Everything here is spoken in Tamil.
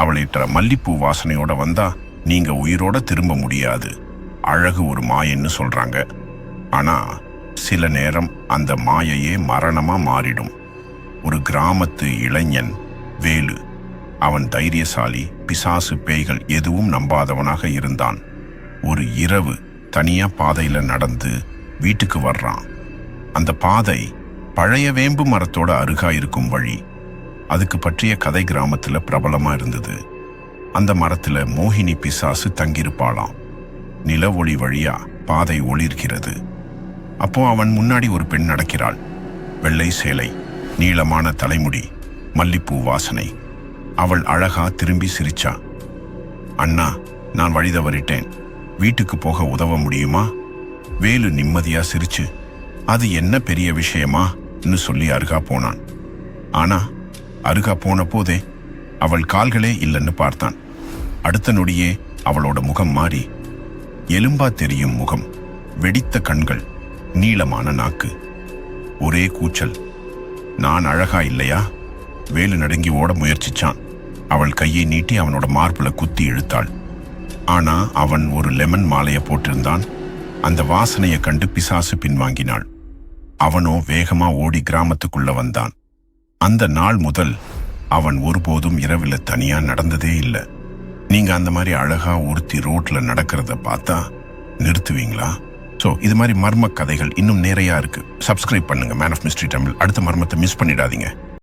அவளிட்ட மல்லிப்பூ வாசனையோட வந்தா நீங்க உயிரோட திரும்ப முடியாது. அழகு ஒரு மாயன்னு சொல்றாங்க. ஆனா சில நேரம் அந்த மாயையே மரணமா மாறிடும். ஒரு கிராமத்து இளைஞன் வேலு அவன் தைரியசாலி பிசாசு பேய்கள் எதுவும் நம்பாதவனாக இருந்தான். ஒரு இரவு தனியா பாதையில நடந்து வீட்டுக்கு வர்றான். அந்த பாதை பழைய வேம்பு மரத்தோட அருகா இருக்கும் வழி. அதுக்கு பற்றிய கதை கிராமத்துல பிரபலமா இருந்தது. அந்த மரத்துல மோகினி பிசாசு தங்கியிருப்பாளாம். நில ஒளி வழியா பாதை ஒளிர்கிறது. அப்போ அவன் முன்னாடி ஒரு பெண் நடக்கிறாள். வெள்ளை சேலை நீளமான தலைமுடி மல்லிப்பூ வாசனை. அவள் அழகா திரும்பி சிரிச்சா. அண்ணா நான் வழி தவறிட்டேன். வீட்டுக்கு போக உதவ முடியுமா? வேலு நிம்மதியா சிரிச்சு அது என்ன பெரிய விஷயமா? சொல்லி அருகா போனான். ஆனா அருகா போன போதே அவள் கால்களே இல்லைன்னு பார்த்தான். அடுத்த நொடியே அவளோட முகம் மாறி எலும்பா தெரியும் முகம் வெடித்த கண்கள் நீளமான நாக்கு ஒரே கூச்சல். நான் அழகா இல்லையா? வேலு நடுங்கி ஓட முயற்சிச்சான். அவள் கையை நீட்டி அவனோட மார்பில் குத்தி இழுத்தாள். ஆனா அவன் ஒரு லெமன் மாலையை போட்டிருந்தான். அந்த வாசனையை கண்டு பிசாசு பின்வாங்கினாள். அவனோ வேகமா ஓடி கிராமத்துக்குள்ள வந்தான். அந்த நாள் முதல் அவன் ஒருபோதும் இரவில் தனியா நடந்ததே இல்லை. நீங்க அந்த மாதிரி அழகா ஒருத்தி ரோட்ல நடக்கிறத பார்த்தா நிறுத்துவீங்களா? ஸோ இது மாதிரி மர்ம கதைகள் இன்னும் நிறையா இருக்கு. சப்ஸ்கிரைப் பண்ணுங்க மேன் ஆஃப் மிஸ்ட்ரி தமிழ் அடுத்த மர்மத்தை மிஸ் பண்ணிடாதீங்க.